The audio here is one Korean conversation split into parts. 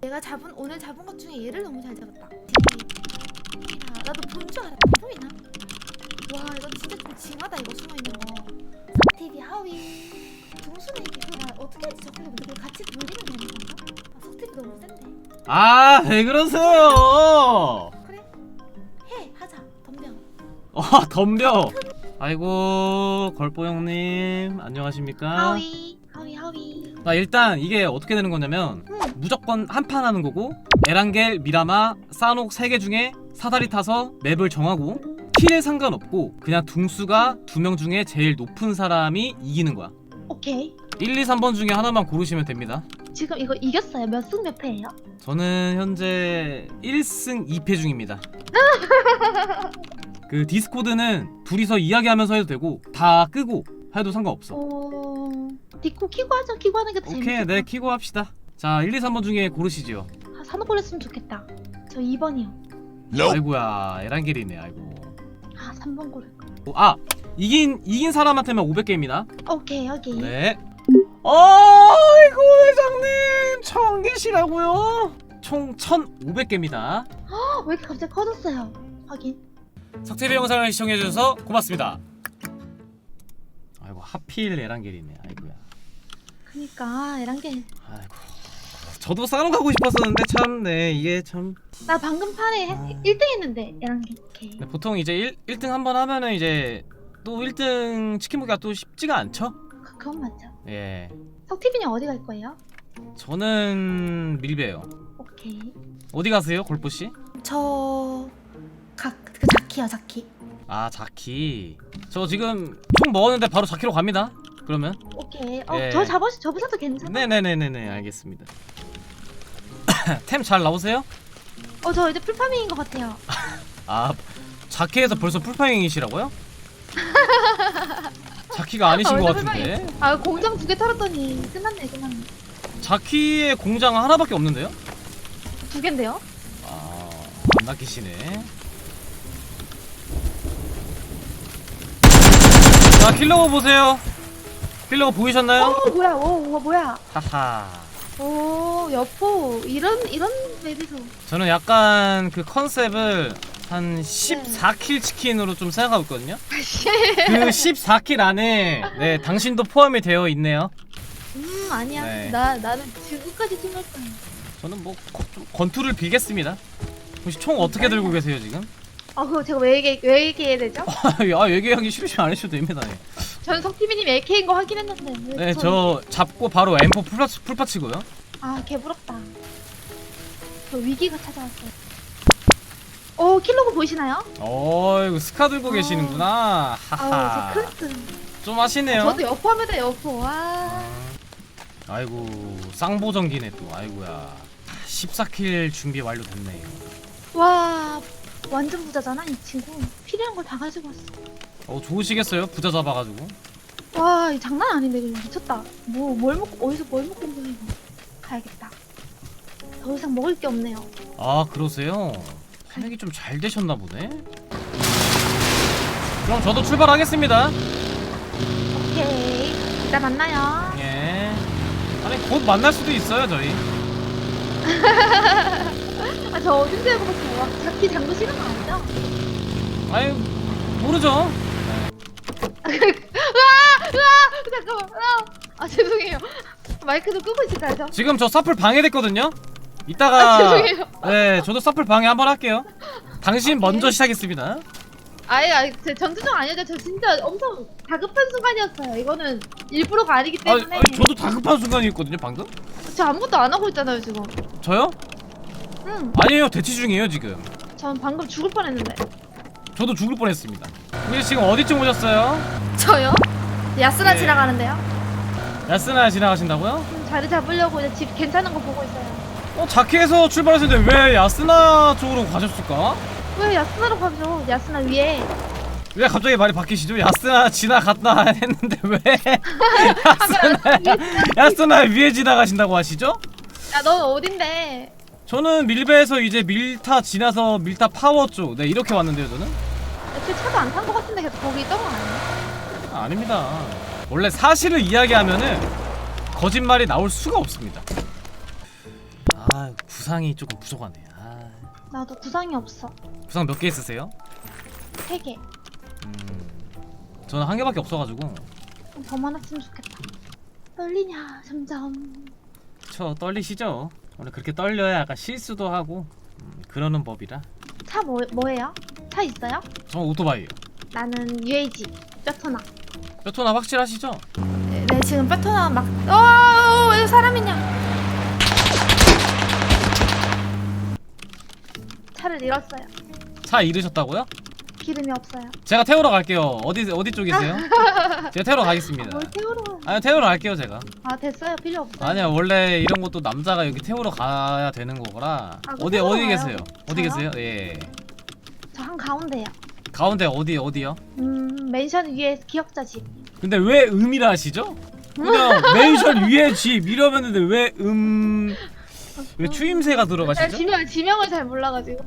내가 잡은 오늘 잡은 것 중에 얘를 너무 잘 잡았다. 딩기. 야, 나도 본 줄 알았다. 안 보이나? 와 이건 진짜 좀 징하다 이거 숨어 있는 거. 석TV 하위. 동순이 이게 나 어떻게 할지 적응이 못해. 같이 돌리면 되는 건가? 아, 석TV 너무 센데. 아, 왜 그러세요? 그래. 해 하자. 덤벼. 와, 덤벼. 아이고, 걸보 형님, 안녕하십니까? 하위 하위 하위. 아, 일단 이게 어떻게 되는 거냐면 응. 무조건 한 판 하는 거고 에란겔, 미라마, 사녹 세개 중에 사다리 타서 맵을 정하고 킬에 상관없고 그냥 둥수가 두 명 중에 제일 높은 사람이 이기는 거야. 오케이. 1, 2, 3번 중에 하나만 고르시면 됩니다. 지금 이거 이겼어요. 몇 승 몇 패예요? 저는 현재 1승 2패 중입니다. 그 디스코드는 둘이서 이야기하면서 해도 되고 다 끄고 해도 상관없어. 어... 디코 키고 하자. 키고 하는 게 더 재밌겠다. 오케이, 네 키고 합시다. 자, 1, 2, 3번 중에 고르시죠. 아, 산업 걸렸으면 좋겠다. 저 2번이요. 아이고야, 에란겔이네. 아이고. 아 3번 고를. 어, 아, 이긴 이긴 사람한테만 500개입니다. 오케이 여기. 네. 아이고 회장님 천 개시라고요? 총 1,500개입니다. 아, 왜 이렇게 갑자기 커졌어요? 확인. 석TV 영상을 시청해 주셔서 고맙습니다. 아이고 하필 에란겔이네. 아이고야. 그니까 에란게. 아이고. 저도 싸움 가고 싶었었는데 참, 네 이게 참. 나 방금 판에 아. 1등 했는데 에란게. 오케이. 네, 보통 이제 1, 1등 한 번 하면은 이제 또 1등 치킨 먹기가 또 쉽지가 않죠? 그, 그건 맞죠. 예. 석티빈이 어디 갈 거예요? 저는 밀배요. 오케이. 어디 가세요, 골프 씨? 저... 각, 그 자키야 자키. 아 자키. 저 지금 총 먹었는데 바로 자키로 갑니다. 그러면. 오케이. 어, 예. 저 잡아, 접으셔도 괜찮아. 네네네네네 알겠습니다. 템 잘 나오세요? 어, 저 이제 풀파밍인 것 같아요. 아 자키에서 벌써 풀파밍이시라고요? 자키가 아니신 아, 것 완전 같은데. 아, 공장 두 개 털었더니 끝났네, 끝났네. 자키의 공장 하나밖에 없는데요? 두 개인데요? 아안 낚이시네. 자 킬러고 보세요. 킬러고 보이셨나요? 어, 뭐야, 오, 오, 뭐야. 하하. 오, 여포. 이런, 이런 맵에서. 저는 약간 그 컨셉을 한 14킬 치킨으로 좀 생각하고 있거든요. 그 14킬 안에 네 당신도 포함이 되어 있네요. 음, 아니야. 네. 나, 나는 지구까지 생각 거야. 저는 뭐 거- 좀 건투를 빌겠습니다. 혹시 총 어떻게 들고 계세요 지금? 아, 그거 제가 왜 얘기, 왜 얘기해야 되죠? 아 얘기하기 싫으시면 안 해주셔도 됩니다. 네, 전 석티비님 LK인 거 확인했는데. 왜 네, 저- 저 잡고 바로 M4 풀파치, 풀파치고요. 아, 개부럽다. 저 위기가 찾아왔어요. 오, 킬로그 보이시나요? 어, 이거 스카 들고 어. 계시는구나. 아우, 하하. 제 크루스. 좀 하시네요. 저도 여포합니다, 여포. 와. 아이고 쌍보정기네 또. 아이고야. 14킬 준비 완료됐네요. 와. 완전 부자잖아, 이 친구. 필요한 걸 다 가지고 왔어. 어 좋으시겠어요? 부자 잡아가지고. 와, 이 장난 아닌데, 이거 미쳤다. 뭐, 뭘 먹고, 어디서 뭘 먹고 온 거야, 이거. 가야겠다. 더 이상 먹을 게 없네요. 아 그러세요? 한약이 좀 잘 되셨나 보네. 그럼 저도 출발하겠습니다. 오케이. 이따 만나요. 예. 아니 곧 만날 수도 있어요 저희. 아, 저 어딘지 알고 봤어요. 자키 장도 거 아니죠? 아유 모르죠. 잠깐만. 아, 아 죄송해요. 마이크 좀 끄고 있을까요? 지금 저 서플 방해됐거든요. 아, 이따가 죄송해요. 네 저도 서플 방해 한번 할게요. 당신 먼저 시작했습니다. 아예 아니, 제 전투중 아니었죠. 저 진짜 엄청 다급한 순간이었어요. 이거는 일부러가 아니기 아, 때문에. 아 저도 다급한 순간이었거든요 방금. 저 아무것도 안 하고 있잖아요 지금. 저요? 응. 아니에요 대치 중이에요 지금. 전 방금 죽을 뻔했는데. 저도 죽을 뻔했습니다. 혹시 지금 어디쯤 오셨어요? 저요? 야스나 네. 지나가는데요. 야스나 지나가신다고요? 좀 자리 잡으려고 이제 집 괜찮은 거 보고 있어요. 어 자키에서 출발하셨는데 왜 야스나 쪽으로 가셨을까? 왜 야스나로 가죠? 야스나 위에. 왜 갑자기 말이 바뀌시죠? 야스나 지나갔다 했는데 왜 야스나 야스나 위에 지나가신다고 하시죠? 야 넌 어딘데? 저는 밀배에서 이제 밀타 지나서 밀타 파워 쪽, 네 이렇게 왔는데요 저는 애초에 차도 안탄거 같은데 계속 거기 있던 거 아니야? 아, 아닙니다. 원래 사실을 이야기하면은 거짓말이 나올 수가 없습니다. 아 구상이 조금 부족하네. 아, 나도 구상이 없어. 구상 몇 개 있으세요? 세 개. 음, 저는 한 개밖에 없어가지고 좀더 많았으면 좋겠다. 떨리냐 점점. 저 떨리시죠? 원래 그렇게 떨려야 약간 실수도 하고 음, 그러는 법이라. 차 뭐, 뭐예요? 차 있어요? 저 오토바이요. 나는 UAG 뼈토나. 뼈토나 확실하시죠? 네 지금 뼈토나 막. 어, 왜 사람 있냐? 차를 잃었어요. 차 잃으셨다고요? 기름이 없어요. 제가 태우러 갈게요. 어디 어디 쪽이세요? 제가 태우러 가겠습니다. 뭘 태우러 가요? 아니 태우러 갈게요 제가. 아 됐어요. 필요 없어요. 아니야 원래 이런 것도 남자가 여기 태우러 가야 되는 거라. 아, 그럼 어디 태우러 어디 가요. 계세요? 어디? 계세요? 예. 저 한 가운데요. 가운데 어디 어디요? 음 맨션 위에 기억자 집. 근데 왜 음이라 하시죠? 그냥 멘션 위에 집 이러면은 왜 음. 왜 추임새가 제가 들어가시죠? 지명 지명을 잘 몰라가지고.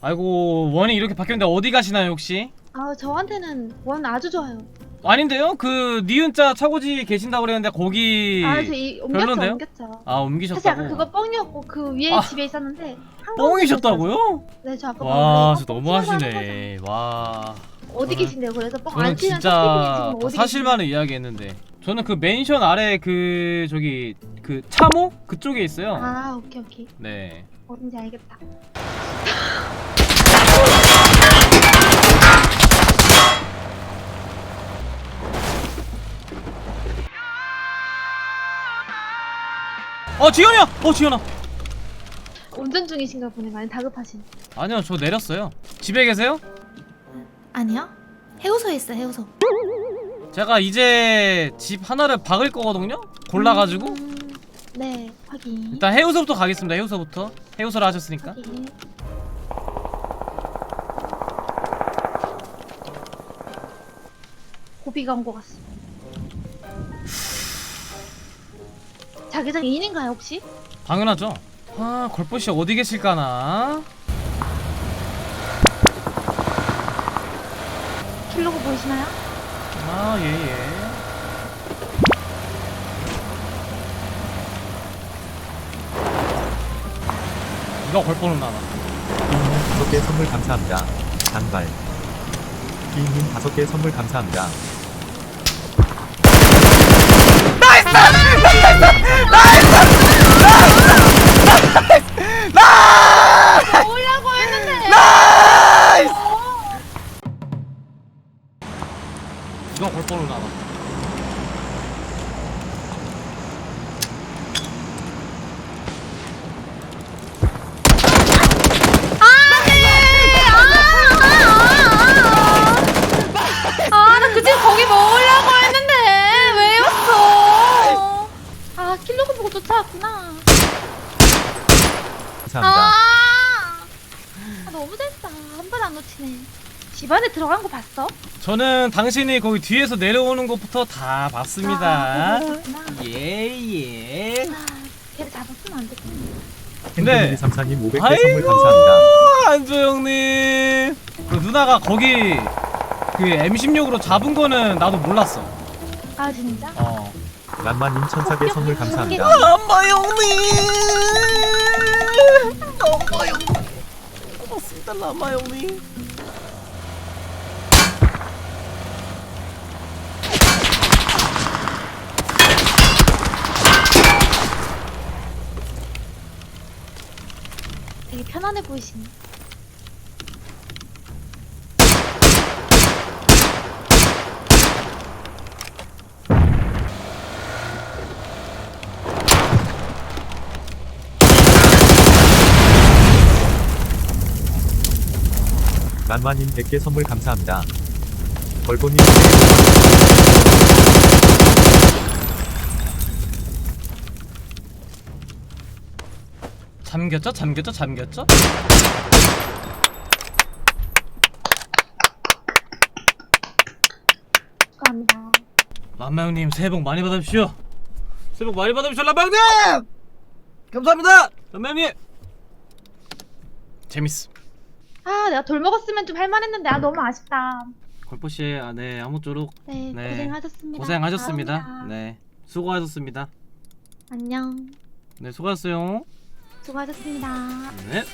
아이고 원이 이렇게 바뀌었는데 어디 가시나요 혹시? 아 저한테는 원 아주 좋아요. 아닌데요? 그 니은자 차고지 계신다고 그랬는데 거기 아 저 이 옮겼죠 별론데요? 옮겼죠. 아 사실 아까 옮기셨다고? 그거 뻥이었고 그 위에 아. 집에 있었는데 한 뻥이셨다고요? 네, 저 아까 와, 뻥 진짜 뻥 너무하시네. 와, 어디 저는- 계신데요? 그래서 뻥 저는 안 치는 진짜 사람이 지금 어디 사실만을 이야기했는데 저는 그 멘션 아래 그 저기 그 참호 그쪽에 있어요. 아 오케이 오케이 네. 어딘지 알겠다. 어 지현이야. 어 지현아. 운전 중이신가 보네 많이 다급하신. 아니요, 저 내렸어요. 집에 계세요? 아니요. 해우소에 있어 해우소. 제가 이제 집 하나를 박을 거거든요. 골라가지고 음, 네 확인. 일단 해우소부터 가겠습니다. 해우소부터. 해우소를 하셨으니까. 확인. 고비가 온 것 같습니다. 자기장 2인인가요 혹시? 당연하죠. 아, 걸포씨 어디 계실까나? 킬로그 보이시나요? 아, 예, 예. 누가 걸포는 나나? 님 다섯 개 선물 감사합니다. 단발. 님 다섯 개 선물 감사합니다. 오려고 했는데. 누가 걸포는 나나? 아, 나 그집 거기 먹으려고 했는데 왜 왔어? 아, 킬로그 쫓아왔구나. 감사합니다. 아, 아 너무 잘했다. 한번안 놓치네. 집 안에 들어간 거 봤어? 저는 당신이 거기 뒤에서 내려오는 것부터 다 봤습니다. 아, 보고 있었구나. 예, 예. 아, 걔를 잡았으면 안 됐겠네. 네. 행동이 삼사님 500개 아이고, 선물 감사합니다. 안조영님. 그 누나가 거기 그 M16으로 잡은 거는 나도 몰랐어. 아, 진짜? 어. 란마님 천사개 선물 감사합니다. 라마영님. 라마영님. 고맙습니다, 라마영님. 되게 편안해 보이시네. 란마님 100개 선물 감사합니다. 벌보님 잠겼죠? 잠겼죠? 잠겼죠? 축하합니다. 라마영님 새해 복 많이 받으십시오. 새해 복 많이 받으십시오, 라마영님. 감사합니다, 라마영님. 재밌어. 아, 내가 돌 먹었으면 좀 할만했는데 아 너무 아쉽다. 걸포씨, 아, 네 아무쪼록 네, 네. 고생하셨습니다. 고생하셨습니다. 감사합니다. 네, 수고하셨습니다. 안녕. 네 수고하셨어요 수고하셨습니다. 네